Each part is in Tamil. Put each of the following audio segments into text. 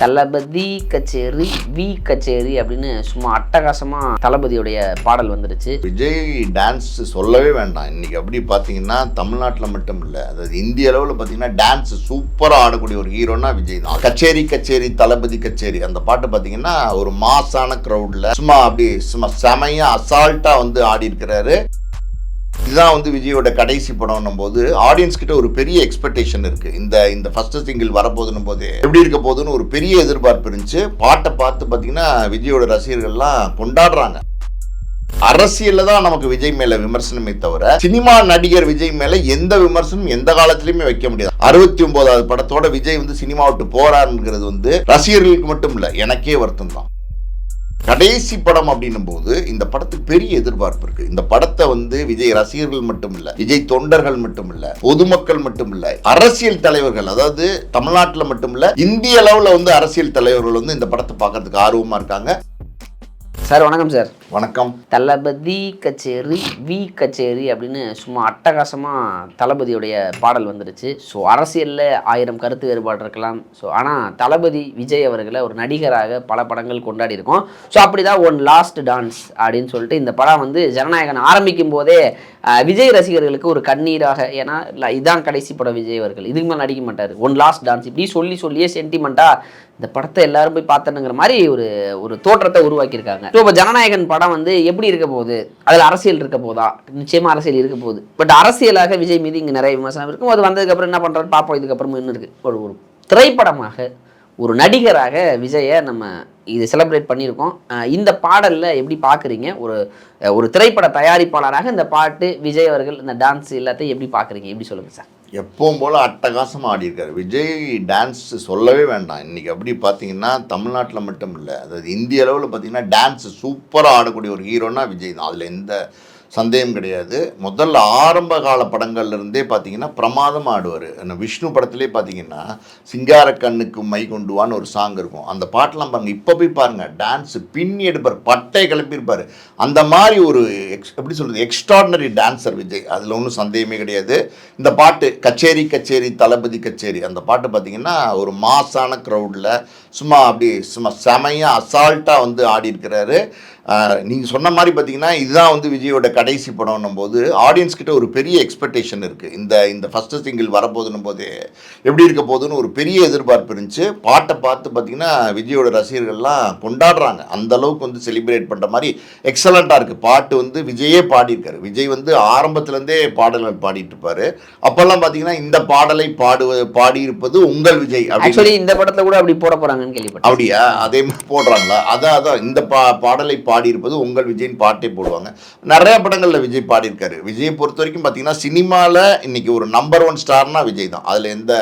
தளபதி கச்சேரி வி கச்சேரி அப்படின்னு சும்மா அட்டகாசமா தளபதியுடைய பாடல் வந்துருச்சு. விஜய் டான்ஸ் சொல்லவே வேண்டாம். இன்னைக்கு அப்படி பார்த்தீங்கன்னா தமிழ்நாட்டில் மட்டும் இல்லை அதாவது இந்திய அளவில் பார்த்தீங்கன்னா டான்ஸ் சூப்பராக ஆடக்கூடிய ஒரு ஹீரோனா விஜய் தான். கச்சேரி கச்சேரி தளபதி கச்சேரி. அந்த பாட்டு பார்த்தீங்கன்னா ஒரு மாசான க்ரௌடில் சும்மா அப்படி சும்மா செமையா அசால்ட்டாக வந்து ஆடி இருக்கிறாரு இதுதான் வந்து விஜயோட கடைசி படம்னும் போது ஆடியன்ஸ் கிட்ட ஒரு பெரிய எக்ஸ்பெக்டேஷன் இருக்கு. இந்த இந்த ஃபர்ஸ்ட் சிங்கிள் வரப்போதுன்னும் போது எப்படி இருக்க போகுதுன்னு ஒரு பெரிய எதிர்பார்ப்பு இருந்துச்சு. பாட்டை பார்த்து பார்த்தீங்கன்னா விஜயோட ரசிகர்கள்லாம் கொண்டாடுறாங்க. அரசியல்ல தான் நமக்கு விஜய் மேல விமர்சனமே தவிர சினிமா நடிகர் விஜய் மேல எந்த விமர்சனம் எந்த காலத்திலயுமே வைக்க முடியாது. அறுபத்தி ஒன்பதாவது படத்தோட விஜய் வந்து சினிமா விட்டு போறாருங்கிறது வந்து ரசிகர்களுக்கு மட்டும் இல்ல எனக்கே வருத்தம் தான் கடைசி படம் அப்படின்னும் போது இந்த படத்துக்கு பெரிய எதிர்பார்ப்பு இருக்கு. இந்த படத்தை வந்து விஜய் ரசிகர்கள் மட்டும் இல்ல விஜய் தொண்டர்கள் மட்டும் இல்ல பொதுமக்கள் மட்டும் இல்ல அரசியல் தலைவர்கள் அதாவது தமிழ்நாட்டில் மட்டும் இல்ல இந்திய அளவுல வந்து அரசியல் தலைவர்கள் வந்து இந்த படத்தை பார்க்கறதுக்கு ஆர்வமா இருக்காங்க. சார் வணக்கம் சார். வணக்கம். தளபதி கச்சேரி வி கச்சேரி அப்படின்னு சும்மா அட்டகாசமாக தளபதியுடைய பாடல் வந்துருச்சு ஸோ அரசியலில் ஆயிரம் கருத்து வேறுபாடு இருக்கலாம். ஸோ ஆனால் தளபதி விஜய் அவர்களை ஒரு நடிகராக பல படங்கள் கொண்டாடி இருக்கோம். ஸோ அப்படி தான் ஒன் லாஸ்ட் டான்ஸ் அப்படின்னு சொல்லிட்டு இந்த படம் வந்து ஜனநாயகன் ஆரம்பிக்கும் போதே விஜய் ரசிகர்களுக்கு ஒரு கண்ணீராக ஏன்னா இல்ல, இதான் கடைசி படம் விஜய் அவர்கள். இதுக்கு மேலே நடிக்க மாட்டார். ஒன் லாஸ்ட் டான்ஸ் இப்படி சொல்லி சொல்லியே சென்டிமெண்ட்டாக இந்த படத்தை எல்லாரும் போய் பார்த்தனுங்கிற மாதிரி ஒரு ஒரு தோற்றத்தை உருவாக்கியிருக்காங்க. ஸோ இப்போ ஜனநாயகன் படம் வந்து எப்படி இருக்க போகுது? அதில் அரசியல் இருக்க போதா? நிச்சயமாக அரசியல் இருக்க போகுது. பட் அரசியலாக விஜய் மீது இங்கே நிறைய விமர்சனம் இருக்கும். அது வந்ததுக்கப்புறம் என்ன பண்ணுறாரு பார்ப்போம் இதுக்கப்புறமும் இன்னும் இருக்குது ஒரு ஒரு திரைப்படமாக ஒரு நடிகராக விஜயை நம்ம இது செலிப்ரேட் பண்ணியிருக்கோம். இந்த பாடலில் எப்படி பார்க்குறீங்க ஒரு ஒரு திரைப்பட தயாரிப்பாளராக இந்த பாட்டு விஜய் அவர்கள் இந்த டான்ஸ் எல்லாத்தையும் எப்படி பார்க்குறீங்க எப்படி சொல்லுங்கள் சார்? எப்பவும் போல் அட்டகாசமாக ஆடியிருக்காரு. விஜய் டான்ஸ் சொல்லவே வேண்டாம். இன்னைக்கு அப்படி பார்த்தீங்கன்னா தமிழ்நாட்டில் மட்டும் இல்லை அதாவது இந்திய அளவில் பார்த்தீங்கன்னா டான்ஸ் சூப்பராக ஆடக்கூடிய ஒரு ஹீரோனா விஜய் தான். அதில் எந்த சந்தேகம் கிடையாது. முதல்ல ஆரம்ப கால படங்கள்ல இருந்தே பார்த்தீங்கன்னா பிரமாதம் ஆடுவார். விஷ்ணு படத்திலே பார்த்தீங்கன்னா சிங்கார கண்ணுக்கு மை கொண்டுவான்னு ஒரு சாங் இருக்கும். அந்த பாட்டெலாம் பாருங்க இப்போ போய் பாருங்கள் டான்ஸு பின்னி எடுப்பார் பட்டை கிளப்பியிருப்பார். அந்த மாதிரி ஒரு எக்ஸ் எப்படி சொல்கிறது எக்ஸ்ட்ராடினரி டான்ஸர் விஜய். அதில் ஒன்றும் சந்தேகமே கிடையாது. இந்த பாட்டு கச்சேரி கச்சேரி தளபதி கச்சேரி. அந்த பாட்டு பார்த்தீங்கன்னா ஒரு மாசான க்ரௌடில் சும்மா அப்படி சும்மா செமையாக அசால்ட்டாக வந்து ஆடி இருக்கிறாரு நீங்கள் சொன்ன மாதிரி பார்த்தீங்கன்னா இதுதான் வந்து விஜயோட கடைசி படம்னும் போது ஆடியன்ஸ் கிட்ட ஒரு பெரிய எக்ஸ்பெக்டேஷன் இருக்குது இந்த இந்த ஃபஸ்ட்டு சிங்கிள் வரப்போதுன்னும் போது எப்படி இருக்க போகுதுன்னு ஒரு பெரிய எதிர்பார்ப்பு இருந்துச்சு. பாட்டை பார்த்து பார்த்தீங்கன்னா விஜயோட ரசிகர்கள்லாம் கொண்டாடுறாங்க. அந்த அளவுக்கு வந்து செலிப்ரேட் பண்ணுற மாதிரி எக்ஸலண்ட்டாக இருக்குது பாட்டு வந்து விஜயே பாடியிருக்காரு. விஜய் வந்து ஆரம்பத்துலேருந்தே பாடல்கள் பாடிட்டு இருப்பார். அப்போல்லாம் பார்த்தீங்கன்னா இந்த பாடலை பாடுவ பாடியிருப்பது உங்கள் விஜய் அப்படின்னு ஆக்சுவலி இந்த படத்தில் கூட அப்படி போட போகிறாங்க கேள்விப்பட்டேன். அப்படியா? அதே மாதிரி போடுறாங்களா? அதான் அதான் இந்த பா பாடலை பாடியிருப்பது உங்கள் விஜயின் பாட்டே போடுவாங்க. நிறைய படங்களில் விஜய் பாடியிருக்காரு. விஜயை பொறுத்த வரைக்கும் பார்த்தீங்கன்னா சினிமாவில் இன்னைக்கு ஒரு நம்பர் ஒன் ஸ்டார்னா விஜய் தான். அதில் எந்த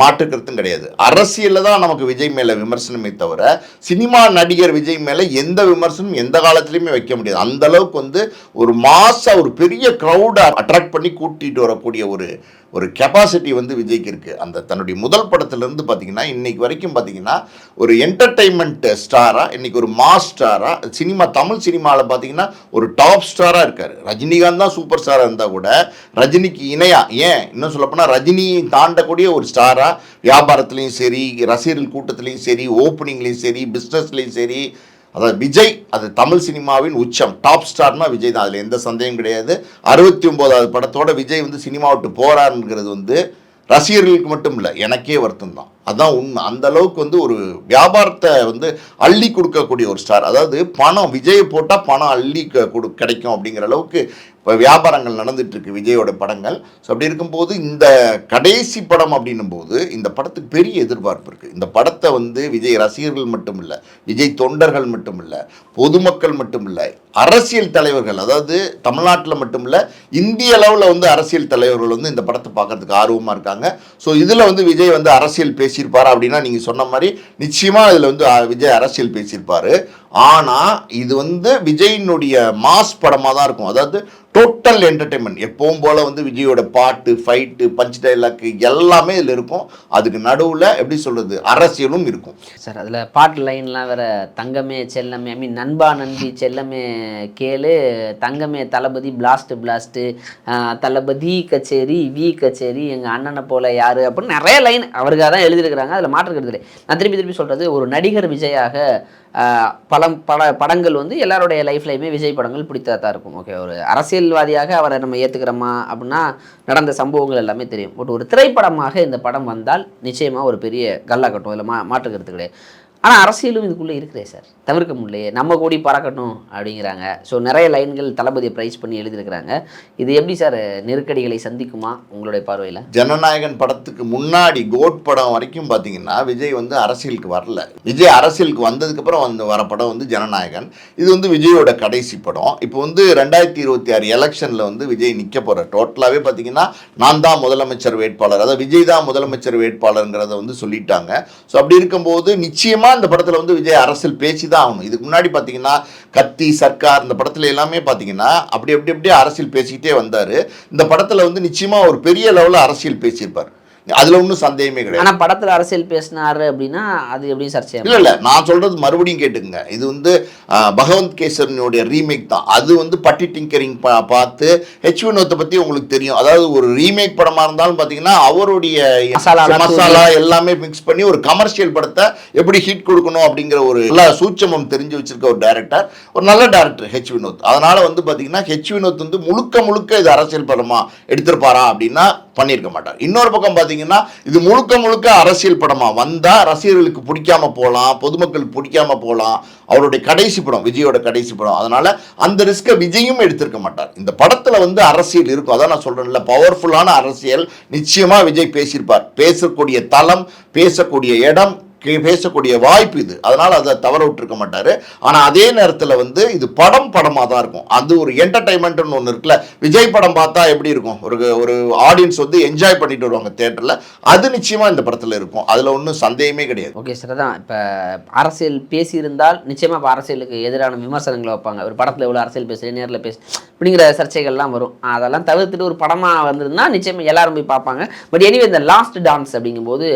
மாற்று கருத்தும் கிடையாது. அரசியலில் தான் நமக்கு விஜய் மேலே விமர்சனமே தவிர சினிமா நடிகர் விஜய் மேலே எந்த விமர்சனம் எந்த காலத்துலையுமே வைக்க முடியாது. அந்த அளவுக்கு வந்து ஒரு மாசா ஒரு பெரிய க்ரௌடை அட்ராக்ட் பண்ணி கூட்டிகிட்டு வரக்கூடிய ஒரு ஒரு கெப்பாசிட்டி வந்து விஜய்க்கு இருக்குது அந்த தன்னுடைய முதல் படத்துலேருந்து பார்த்தீங்கன்னா இன்றைக்கி வரைக்கும் பார்த்தீங்கன்னா ஒரு என்டர்டெயின்மெண்ட் ஸ்டாராக இன்னைக்கு ஒரு மாஸ் ஸ்டாராக சினிமா தமிழ் சினிமாவில் பார்த்தீங்கன்னா ஒரு டாப் ஸ்டாராக இருக்கார். ரஜினிகாந்த் தான் சூப்பர் ஸ்டாராக இருந்தால் கூட ரஜினிக்கு இணையாக ஏன்? இன்னும் சொல்லப்போனால் ரஜினியை தாண்டக்கூடிய ஒரு ஸ்டாராக வியாபாரத்துலேயும் சரி ரசிகர்கள் கூட்டத்துலேயும் சரி ஓப்பனிங்லேயும் சரி பிஸ்னஸ்லேயும் சரி அதாவது விஜய் அது தமிழ் சினிமாவின் உச்சம். டாப் ஸ்டார்னா விஜய் தான். அதில் எந்த சந்தேகம் கிடையாது. அறுபத்தி ஒம்போதாவது படத்தோட விஜய் வந்து சினிமா விட்டு போகிறாருங்கிறது வந்து ரசிகர்களுக்கு மட்டும் இல்லை எனக்கே வருத்தம் தான் அதுதான் உண்மை. அந்த அளவுக்கு வந்து ஒரு வியாபாரத்தை வந்து அள்ளி கொடுக்கக்கூடிய ஒரு ஸ்டார் அதாவது பணம் விஜயை போட்டால் பணம் அள்ளி க- கொடு கிடைக்கும் அப்படிங்கிற அளவுக்கு இப்போ வியாபாரங்கள் நடந்துட்டு இருக்கு விஜயோட படங்கள். ஸோ அப்படி இருக்கும்போது இந்த கடைசி படம் அப்படின்னும் போது இந்த படத்துக்கு பெரிய எதிர்பார்ப்பு இருக்குது இந்த படத்தை வந்து விஜய் ரசிகர்கள் மட்டும் இல்லை விஜய் தொண்டர்கள் மட்டும் இல்லை பொதுமக்கள் மட்டும் இல்லை அரசியல் தலைவர்கள் அதாவது தமிழ்நாட்டில் மட்டும் இல்லை இந்திய அளவில் வந்து அரசியல் தலைவர்கள் வந்து இந்த படத்தை பார்க்கறதுக்கு ஆர்வமாக இருக்காங்க. ஸோ இதில் வந்து விஜய் வந்து அரசியல் பேசியிருப்பார் அப்படின்னா நீங்கள் சொன்ன மாதிரி நிச்சயமாக இதில் வந்து விஜய் அரசியல் பேசியிருப்பார். ஆனால் இது வந்து விஜயினுடைய மாஸ் படமாக தான் இருக்கும். அதாவது டோட்டல் என்டர்டெயின்மெண்ட் எப்பவும் போல் வந்து விஜயோட பாட்டு ஃபைட்டு பஞ்ச் டைலாக்கு எல்லாமே இதில் இருக்கும். அதுக்கு நடுவில் எப்படி சொல்கிறது அரசியலும் இருக்கும். சார் அதில் பாட்டு லைன்லாம் வேற தங்கமே செல்லமே ஐ மீன் நண்பா நண்பி செல்லமே கேளு தங்கமே தளபதி பிளாஸ்ட்டு பிளாஸ்ட்டு தளபதி கச்சேரி வி கச்சேரி எங்கள் அண்ணனை போல் யார் அப்படின்னு நிறைய லைன் அவருக்காக தான் எழுதியிருக்கிறாங்க. அதில் மாற்றுக்கிறது இல்லை. நான் திருப்பி திருப்பி சொல்கிறது ஒரு நடிகர் விஜயாக படம் பலம் பல படங்கள் வந்து எல்லாருடைய லைஃப்லையுமே விஜய் படங்கள் பிடித்ததாக தான் இருக்கும். ஓகே ஒரு அரசியல்வாதியாக அவரை நம்ம ஏற்றுக்கிறோமா அப்படின்னா நடந்த சம்பவங்கள் எல்லாமே தெரியும். பட் ஒரு திரைப்படமாக இந்த படம் வந்தால் நிச்சயமாக ஒரு பெரிய கல்லா கட்டும் இல்லை மா மாற்றுக்கிறது கிடையாது. ஆனால் அரசியலும் இதுக்குள்ளே இருக்கிறே சார் தவிர்க்க முடியலையே. நம்ம கூடி பறக்கட்டும் அப்படிங்கிறாங்க. ஸோ நிறைய லைன்கள் தளபதியை ப்ரைஸ் பண்ணி எழுதியிருக்கிறாங்க. இது எப்படி சார் நெருக்கடிகளை சந்திக்குமா உங்களுடைய பார்வையில்? ஜனநாயகன் படத்துக்கு முன்னாடி கோட் படம் வரைக்கும் பார்த்தீங்கன்னா விஜய் வந்து அரசியலுக்கு வரல. விஜய் அரசியலுக்கு வந்ததுக்கப்புறம் வந்து வர படம் வந்து ஜனநாயகன். இது வந்து விஜயோட கடைசி படம். இப்போ வந்து ரெண்டாயிரத்தி இருபத்தி ஆறு எலெக்ஷனில் வந்து விஜய் நிற்க போகிற டோட்டலாகவே பார்த்தீங்கன்னா நான் தான் முதலமைச்சர் வேட்பாளர். அதாவது விஜய் தான் முதலமைச்சர் வேட்பாளருங்கிறத வந்து சொல்லிட்டாங்க. ஸோ அப்படி இருக்கும்போது நிச்சயமாக இந்த படத்தில் வந்து விஜய் அரசியல் பேச்சு தான் ஆகணும். இதுக்கு முன்னாடி பார்த்தீங்கன்னா கத்தி சர்க்கார் இந்த படத்தில் எல்லாமே பார்த்தீங்கன்னா அப்படி அப்படி அப்படியே அரசியல் பேசிக்கிட்டே வந்தார். இந்த படத்தில் வந்து நிச்சயமாக ஒரு பெரிய லெவலில் அரசியல் பேசியிருப்பார். அதில் ஒன்றும் சந்தேகமே கிடையாது. ஆனால் படத்தில் அரசியல் பேசினாரு அப்படின்னா அது எப்படி சர்ச்சையாக இல்ல இல்ல நான் சொல்றது மறுபடியும் கேட்டுங்க இது வந்து பகவந்த் கேசரனுடைய ரீமேக் தான். அது வந்து பட்டி டிங்கரிங் பார்த்து ஹெச் வினோத்தை பத்தி உங்களுக்கு தெரியும். அதாவது ஒரு ரீமேக் படமா இருந்தாலும் பாத்தீங்கன்னா அவருடைய மசாலா எல்லாமே மிக்ஸ் பண்ணி ஒரு கமர்ஷியல் படத்தை எப்படி ஹிட் கொடுக்கணும் அப்படிங்கிற ஒரு நல்ல சூட்சமம் தெரிஞ்சு வச்சிருக்க ஒரு டைரக்டர் ஒரு நல்ல டைரக்டர் ஹெச் வினோத். அதனால வந்து பாத்தீங்கன்னா ஹெச் வினோத் வந்து முழுக்க முழுக்க இது அரசியல் படமா எடுத்திருப்பாரா அப்படின்னா பண்ணியிருக்க மாட்டார். இன்னொரு பக்கம் பார்த்தீங்கன்னா இது முழுக்க முழுக்க அரசியல் படமாக வந்தால் ரசிகர்களுக்கு பிடிக்காம போகலாம் பொதுமக்களுக்கு பிடிக்காம போகலாம் அவருடைய கடைசி படம் விஜயோட கடைசி படம். அதனால் அந்த ரிஸ்க்கை விஜயும் எடுத்திருக்க மாட்டார். இந்த படத்தில் வந்து அரசியல் இருக்கும். அதான் நான் சொல்கிறேன்ல பவர்ஃபுல்லான அரசியல் நிச்சயமாக விஜய் பேசியிருப்பார். பேசக்கூடிய தளம் பேசக்கூடிய இடம் பேசக்கூடிய வாய்ப்பு இது. அதனால் அதை தவற விட்டுருக்க மாட்டார். ஆனால் அதே நேரத்தில் வந்து இது படம் படமாக தான் இருக்கும். அது ஒரு என்டர்டைன்மெண்ட்னு ஒன்று இருக்குல்ல. விஜய் படம் பார்த்தா எப்படி இருக்கும்? ஒரு ஒரு ஆடியன்ஸ் வந்து என்ஜாய் பண்ணிட்டு வருவாங்க தேட்டரில் அது நிச்சயமாக இந்த படத்தில் இருக்கும். அதில் ஒன்றும் சந்தேகமே கிடையாது. Okay sir. அதான் இப்போ அரசியல் பேசியிருந்தால் நிச்சயமாக இப்போ அரசியலுக்கு எதிரான விமர்சனங்களை வைப்பாங்க. ஒரு படத்தில் எவ்வளோ அரசியல் பேசுகிறேன் நேரில் பேசு அப்படிங்கிற சர்ச்சைகள்லாம் வரும். அதெல்லாம் தவிர்த்துட்டு ஒரு படமாக வந்ததுன்னா நிச்சயமாக எல்லாரும் போய் பார்ப்பாங்க. பட் எனிவே இந்த லாஸ்ட் டான்ஸ் அப்படிங்கும்போது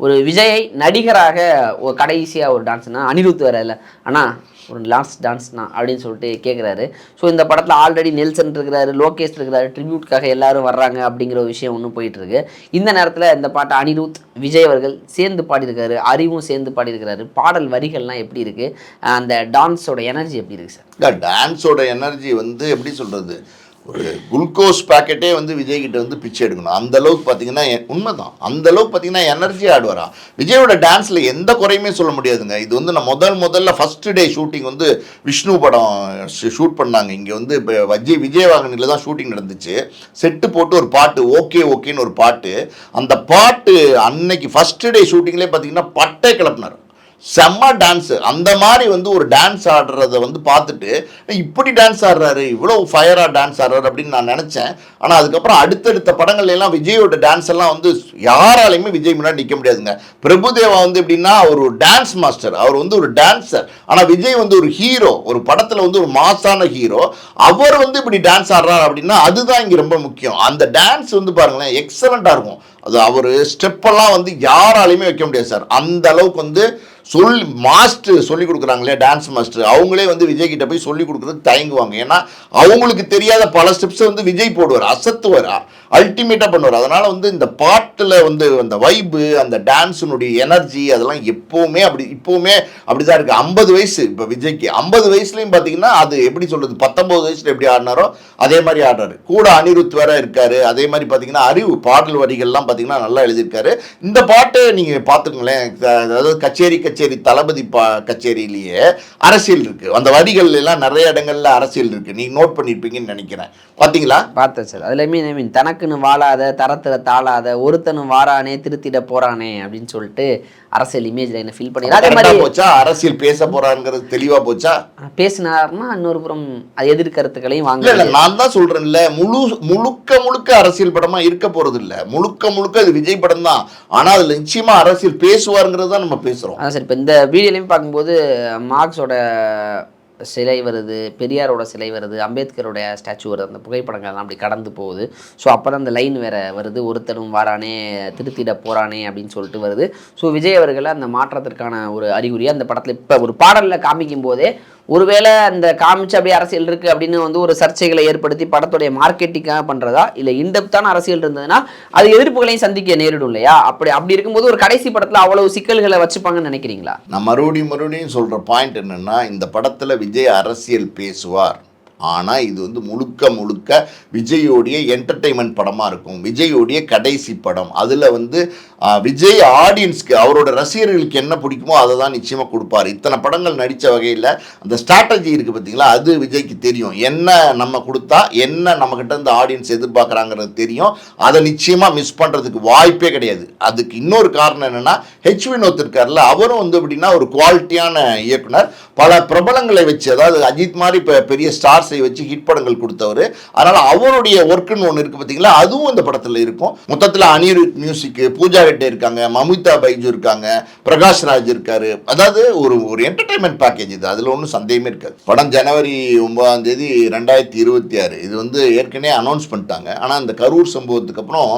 ஒரு விஜயை நடிகராக ஒரு கடைசியாக ஒரு டான்ஸ்னா அனிருத் வேற இல்லை. ஆனால் ஒரு லாஸ்ட் டான்ஸ்னா அப்படின்னு சொல்லிட்டு கேட்குறாரு ஸோ இந்த படத்தில் ஆல்ரெடி நெல்சன் இருக்கிறாரு லோகேஷ் இருக்கிறாரு ட்ரிபியூட்காக எல்லாரும் வர்றாங்க அப்படிங்கிற ஒரு விஷயம் ஒன்றும் போயிட்டுருக்கு இந்த நேரத்தில் இந்த பாட்டை அனிருத் விஜய் அவர்கள் சேர்ந்து பாடியிருக்காரு அறிவும் சேர்ந்து பாடியிருக்கிறாரு. பாடல் வரிகள்லாம் எப்படி இருக்குது அந்த டான்ஸோட எனர்ஜி எப்படி இருக்குது சார் டான்ஸோட எனர்ஜி வந்து எப்படி சொல்கிறது ஒரு குளுக்கோஸ் பாக்கெட்டே வந்து விஜய் கிட்ட வந்து பிச்சை எடுக்கணும். அந்த அளவுக்கு பார்த்தீங்கன்னா உண்மைதான். அந்த அளவுக்கு பார்த்தீங்கன்னா எனர்ஜி ஆடுவாரா விஜயோட டான்ஸில் எந்த குறையுமே சொல்ல முடியாதுங்க. இது வந்து நான் முதல் முதல்ல ஃபர்ஸ்ட் டே ஷூட்டிங் வந்து விஷ்ணு படம் ஷூட் பண்ணாங்க. இங்கே வந்து இப்போ விஜய் விஜயவாகனில் தான் ஷூட்டிங் நடந்துச்சு. செட்டு போட்டு ஒரு பாட்டு ஓகே ஓகேன்னு ஒரு பாட்டு. அந்த பாட்டு அன்னைக்கு ஃபர்ஸ்ட் டே ஷூட்டிங்லேயே பார்த்தீங்கன்னா பட்டை கிளப்பினார். செம்ம டான்ஸு அந்த மாதிரி வந்து ஒரு டான்ஸ் ஆடுறத வந்து பார்த்துட்டு இப்படி டான்ஸ் ஆடுறாரு இவ்வளோ ஃபயராக டான்ஸ் ஆடுறாரு அப்படின்னு நான் நினச்சேன். ஆனால் அதுக்கப்புறம் அடுத்தடுத்த படங்கள்லாம் விஜயோட டான்ஸ் எல்லாம் வந்து யாராலையுமே விஜய் முன்னாடி நிற்க முடியாதுங்க. பிரபுதேவா வந்து எப்படின்னா அவர் ஒரு டான்ஸ் மாஸ்டர் அவர் வந்து ஒரு டான்ஸர் ஆனால் விஜய் வந்து ஒரு ஹீரோ ஒரு படத்தில் வந்து ஒரு மாசான ஹீரோ அவர் வந்து இப்படி டான்ஸ் ஆடுறாரு அப்படின்னா அதுதான் இங்கே ரொம்ப முக்கியம். அந்த டான்ஸ் வந்து பாருங்களேன் எக்ஸலண்ட்டாக இருக்கும். அது அவர் ஸ்டெப்பெல்லாம் வந்து யாராலையுமே வைக்க முடியாது சார் அந்த அளவுக்கு வந்து சொல் மாஸ்டர் சொல்லி கொடுக்குறாங்களே டான்ஸ் மாஸ்டர் அவங்களே வந்து விஜய் கிட்ட போய் சொல்லி கொடுக்குறதுக்கு தயங்குவாங்க. ஏன்னா அவங்களுக்கு தெரியாத பல ஸ்டெப்ஸை வந்து விஜய் போடுவார் அசத்துவார் அல்டிமேட்டாக பண்ணுவார். அதனால வந்து இந்த பாட்டில் வந்து அந்த வைபு அந்த டான்ஸினுடைய எனர்ஜி அதெல்லாம் எப்போவுமே அப்படி இப்போவுமே அப்படிதான் இருக்குது ஐம்பது வயசு இப்போ விஜய்க்கு ஐம்பது வயசுலையும் பார்த்தீங்கன்னா அது எப்படி சொல்கிறது பத்தொம்பது வயசில் எப்படி ஆடினாரோ அதே மாதிரி ஆடுறாரு. கூட அனிருத் வேற இருக்காரு. அதே மாதிரி பார்த்தீங்கன்னா அறிவு பாடல் வரிகள்லாம் பார்த்தீங்கன்னா நல்லா எழுதியிருக்காரு. இந்த பாட்டு நீங்கள் பார்த்துக்கங்களேன் அதாவது கச்சேரி கச்சேரி தளபதி பா கச்சேரியிலேயே அரசியல் இருக்கு. அந்த வரிகள் எல்லாம் நிறைய இடங்கள்ல அரசியல் இருக்கு. நீங்க நோட் பண்ணியிருப்பீங்கன்னு நினைக்கிறேன். பார்த்தீங்களா பார்த்தேன் சார். அதுல மீன் மீன் தனக்குன்னு வாழாத தரத்துல தாளாத ஒருத்தனும் வாரானே திருத்திட போறானே அப்படின்னு சொல்லிட்டு அரசியல் இமேஜ்ல என்ன ஃபீல் பண்ணி அதே மாதிரி போச்சா? அரசியல் பேச போறாங்கிறது தெளிவா போச்சா? பேசினார்னா இன்னொரு புறம் அது எதிர்கருத்துக்களையும் வாங்க நான் தான் சொல்றேன்ல. முழு முழுக்க முழுக்க அரசியல் படமா இருக்க போறது இல்ல முழுக்க முழுக்க இது விஜய் படம் தான் ஆனா அதுல நிச்சயமா அரசியல் பேசுவாருங்கிறது தான் நம்ம பேசுறோம். சார். இப்போ இந்த வீடியோலையும் பார்க்கும்போது மார்க்ஸோட சிலை வருது பெரியாரோட சிலை வருது அம்பேத்கரோட ஸ்டாச்சு வருது அந்த புகைப்படங்கள்லாம் அப்படி கடந்து போகுது. ஸோ அப்போ தான் அந்த லைன் வேற வருது ஒருத்தரும் வாரானே திருத்திட போகிறானே அப்படின்னு சொல்லிட்டு வருது. ஸோ விஜய் அவர்கள் அந்த மாற்றத்திற்கான ஒரு அறிகுறியாக அந்த படத்தில் இப்போ ஒரு பாடலில் காமிக்கும் போதே ஒருவேளை அந்த காமிச்சு அப்படியே அரசியல் இருக்குது அப்படின்னு வந்து ஒரு சர்ச்சைகளை ஏற்படுத்தி படத்துடைய மார்க்கெட்டிங்காக பண்ணுறதா இல்லை இன்டெப்தான அரசியல் இருந்ததுன்னா அது எதிர்ப்புகளையும் சந்திக்க நேரிடும் இல்லையா? அப்படி அப்படி இருக்கும்போது ஒரு கடைசி படத்தில் அவ்வளவு சிக்கல்களை வச்சுப்பாங்கன்னு நினைக்கிறீங்களா? நான் மறுபடியும் மறுபடியும் சொல்கிற பாயிண்ட் என்னென்னா இந்த படத்தில் விஜய் அரசியல் பேசுவார். ஆனால் இது வந்து முழுக்க முழுக்க விஜயோடைய என்டர்டெயின்மெண்ட் படமாக இருக்கும். விஜயோடைய கடைசி படம். அதில் வந்து விஜய் ஆடியன்ஸ்க்கு அவரோட ரசிகர்களுக்கு என்ன பிடிக்குமோ அதை தான் நிச்சயமாக கொடுப்பார். இத்தனை படங்கள் நடித்த வகையில் அந்த ஸ்ட்ராட்டஜி இருக்குது பார்த்தீங்களா அது விஜய்க்கு தெரியும். என்ன நம்ம கொடுத்தா என்ன நம்மக்கிட்ட இந்த ஆடியன்ஸ் எதிர்பார்க்குறாங்கிறது தெரியும். அதை நிச்சயமாக மிஸ் பண்ணுறதுக்கு வாய்ப்பே கிடையாது. அதுக்கு இன்னொரு காரணம் என்னென்னா ஹெச் வினோத் இருக்கார்ல அவரும் வந்து எப்படின்னா ஒரு குவாலிட்டியான இயக்குனர். பல பிரபலங்களை வச்சு அதாவது அஜித் மாதிரி இப்போ பெரிய ஸ்டார்ஸை வச்சு ஹிட் படங்கள் கொடுத்தவர். அதனால் அவருடைய ஒர்க்குன்னு ஒன்று இருக்குது பார்த்தீங்களா அதுவும் இந்த படத்தில் இருக்கும். மொத்தத்தில் அனிருத் மியூசிக்கு பூஜா ஹெட்டே இருக்காங்க மமிதா பைஜு இருக்காங்க பிரகாஷ் ராஜ் இருக்காரு. அதாவது ஒரு ஒரு என்டர்டைன்மெண்ட் பேக்கேஜ் இது. அதில் ஒன்றும் சந்தேகமே இருக்காது. படம் ஜனவரி ஒன்பதாம் தேதி ரெண்டாயிரத்தி இருபத்தி ஆறு. இது வந்து ஏற்கனவே அனௌன்ஸ் பண்ணிட்டாங்க. ஆனால் அந்த கரூர் சம்பவத்துக்கு அப்புறம்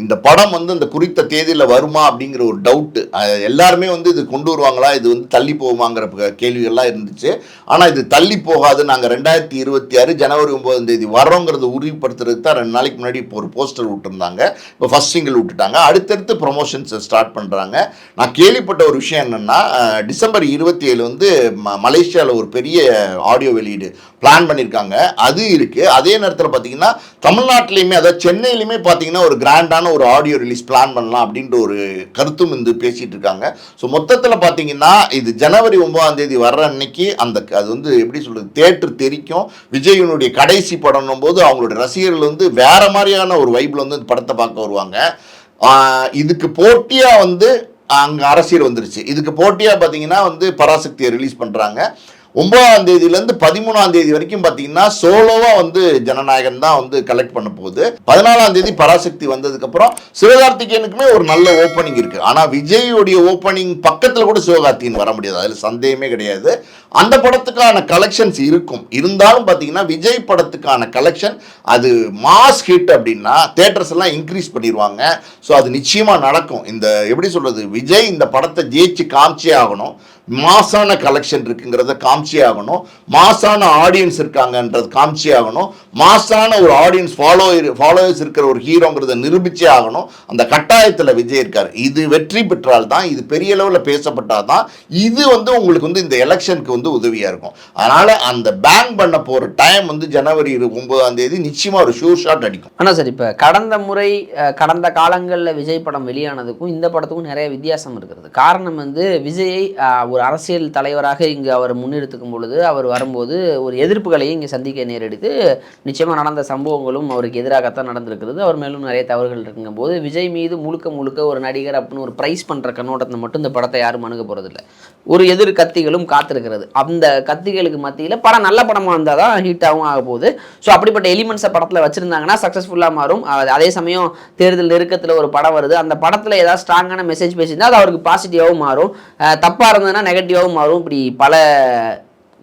இந்த படம் வந்து இந்த குறித்த தேதியில் வருமா அப்படிங்கிற ஒரு டவுட்டு எல்லாருமே வந்து இது கொண்டு வருவாங்களா? இது வந்து தள்ளி போகுமாங்கிற கேள்விகள்லாம் இருந்துச்சு. ஆனால் இது தள்ளி போகாது. நாங்கள் ரெண்டாயிரத்தி இருபத்தி ஆறு ஜனவரி ஒன்பதாம் தேதி வரோங்கிறத உறுதிப்படுத்துறதுக்கு தான் ரெண்டு நாளைக்கு முன்னாடி இப்போ ஒரு போஸ்டர் விட்டுருந்தாங்க. இப்போ ஃபஸ்ட் சிங்கிள் விட்டுட்டாங்க. அடுத்தடுத்து ப்ரொமோஷன்ஸ் ஸ்டார்ட் பண்ணுறாங்க நான் கேள்விப்பட்ட ஒரு விஷயம் என்னென்னா டிசம்பர் இருபத்தி ஏழு வந்து ம மலேசியாவில் ஒரு பெரிய ஆடியோ வெளியீடு பிளான் பண்ணியிருக்காங்க அது இருக்குது அதே நேரத்தில் பார்த்தீங்கன்னா தமிழ்நாட்டிலையுமே அதாவது சென்னையிலையுமே பார்த்தீங்கன்னா ஒரு கிராண்டான ஒரு ஆடியோ ரிலீஸ் பிளான் பண்ணலாம் அப்படின்ற ஒரு கருத்தும் இருந்து பேசிகிட்டு இருக்காங்க. ஸோ மொத்தத்தில் பார்த்தீங்கன்னா இது ஜனவரி ஒன்பதாம் தேதி வர்ற அன்னைக்கு அந்த அது வந்து எப்படி சொல்கிறது தேட்டர் தெரிக்கும். விஜயனுடைய கடைசி படம்னும் போது அவங்களோட ரசிகர்கள் வந்து வேற மாதிரியான ஒரு வைப்பில் வந்து இந்த படத்தை பார்க்க வருவாங்க. இதுக்கு போட்டியாக வந்து அங்கே அரசியல் வந்துருச்சு. இதுக்கு போட்டியாக பார்த்தீங்கன்னா வந்து பராசக்தியை ரிலீஸ் பண்ணுறாங்க ஒன்பதாம் தேதியிலேருந்து பதிமூணாம் தேதி வரைக்கும் பார்த்தீங்கன்னா சோலோவாக வந்து ஜனநாயகன் தான் வந்து கலெக்ட் பண்ண போகுது. பதினாலாம் தேதி பராசக்தி வந்ததுக்கப்புறம் சிவகார்த்திகேயனுக்குமே ஒரு நல்ல ஓப்பனிங் இருக்குது ஆனால் விஜயோடைய ஓப்பனிங் பக்கத்தில் கூட சிவகார்த்திகேயன் வர முடியாது. அதில் சந்தேகமே கிடையாது. அந்த படத்துக்கான கலெக்ஷன்ஸ் இருக்கும். இருந்தாலும் பார்த்தீங்கன்னா விஜய் படத்துக்கான கலெக்ஷன் அது மாஸ் ஹிட் அப்படின்னா தேட்டர்ஸ் எல்லாம் இன்க்ரீஸ் பண்ணிடுவாங்க ஸோ அது நிச்சயமாக நடக்கும். இந்த எப்படி சொல்கிறது விஜய் இந்த படத்தை ஜெயிச்சு காமிச்சே ஆகணும். மாசான கலெக்ஷன் இருக்குங்கிறத காமிச்சே ஆகணும் மாசான ஆடியன்ஸ் இருக்காங்கன்றது காமிச்சே ஆகணும் மாசான ஒரு ஆடியன்ஸ் ஃபாலோ ஃபாலோவர்ஸ் இருக்கிற ஒரு ஹீரோங்கிறத நிரூபிச்சே ஆகணும். அந்த கட்டாயத்தில் விஜய் இருக்கார். இது வெற்றி பெற்றால் தான் இது பெரிய லெவலில் பேசப்பட்டால் தான் இது வந்து உங்களுக்கு வந்து இந்த எலெக்ஷனுக்கு வந்து உதவியாக இருக்கும். அதனால் அந்த பேங்க் பண்ண போகிற டைம் வந்து ஜனவரி ஒன்பதாம் தேதி நிச்சயமாக ஒரு ஷூர் ஷாட் அடிக்கும். ஆனால் சார் இப்போ கடந்த முறை கடந்த காலங்களில் விஜய் படம் வெளியானதுக்கும் இந்த படத்துக்கும் நிறைய வித்தியாசம் இருக்கிறது. காரணம் வந்து விஜயை ஒரு ஒரு அரசியல் தலைவராக இங்கு அவர் முன்னிறுத்துக்கும் பொழுது அவர் வரும்போது ஒரு எதிர்ப்புகளையும் இங்கே சந்திக்க நேரிடுது நிச்சயமாக நடந்த சம்பவங்களும் அவருக்கு எதிராகத்தான் நடந்திருக்கிறது. அவர் மேலும் நிறைய தவறுகள் இருக்குங்கும் போது விஜய் மீது முழுக்க முழுக்க ஒரு நடிகர் அப்படின்னு ஒரு ப்ரைஸ் பண்ணுற கண்ணோட்டத்தை மட்டும் இந்த படத்தை யாரும் அணுக போகிறதில்ல ஒரு எதிர் கத்திகளும் காத்திருக்கிறது. அந்த கத்திகளுக்கு மத்தியில் படம் நல்ல படமாக இருந்தால் தான் ஹீட்டாகவும் ஆக போகுது. ஸோ அப்படிப்பட்ட எலிமெண்ட்ஸை படத்தில் வச்சுருந்தாங்கன்னா சக்ஸஸ்ஃபுல்லாக மாறும். அது அதே சமயம் தேர்தல் நெருக்கத்தில் ஒரு படம் வருது. அந்த படத்தில் ஏதாவது ஸ்ட்ராங்கான மெசேஜ் பேசியிருந்தால் அது அவருக்கு பாசிட்டிவாகவும் மாறும். தப்பாக இருந்ததுன்னா நெகட்டிவாகவும் மாறும். இப்படி பல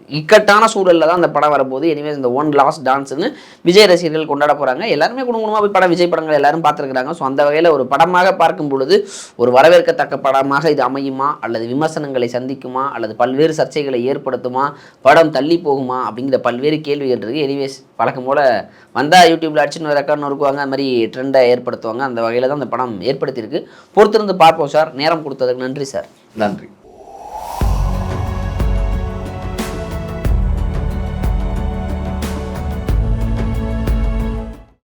இக்கட்டான சூழலில் தான் அந்த படம் வரப்போகுது. எனிவேஸ் இந்த ஒன் லாஸ்ட் டான்ஸ்னு விஜய் ரசிகர்கள் கொண்டாட போகிறாங்க எல்லாருமே குடும்பமாக போய் படம் விஜய் படங்கள் எல்லாரும் பார்த்துருக்குறாங்க. ஸோ அந்த வகையில் ஒரு படமாக பார்க்கும் பொழுது ஒரு வரவேற்கத்தக்க படமாக இது அமையுமா? அல்லது விமர்சனங்களை சந்திக்குமா? அல்லது பல்வேறு சர்ச்சைகளை ஏற்படுத்துமா? படம் தள்ளி போகுமா? அப்படிங்கிற பல்வேறு கேள்விகள் இருக்குது எனிவேஸ் வழக்கம் போல் வந்தால் யூடியூப்பில் அடிச்சுன்னு ரெக்கார்ட் நொறுக்குவாங்க அந்த மாதிரி ட்ரெண்டை ஏற்படுத்துவாங்க. அந்த வகையில் தான் அந்த படம் ஏற்படுத்தியிருக்கு. பொறுத்திருந்து பார்ப்போம் சார் நேரம் கொடுத்ததுக்கு நன்றி சார் நன்றி.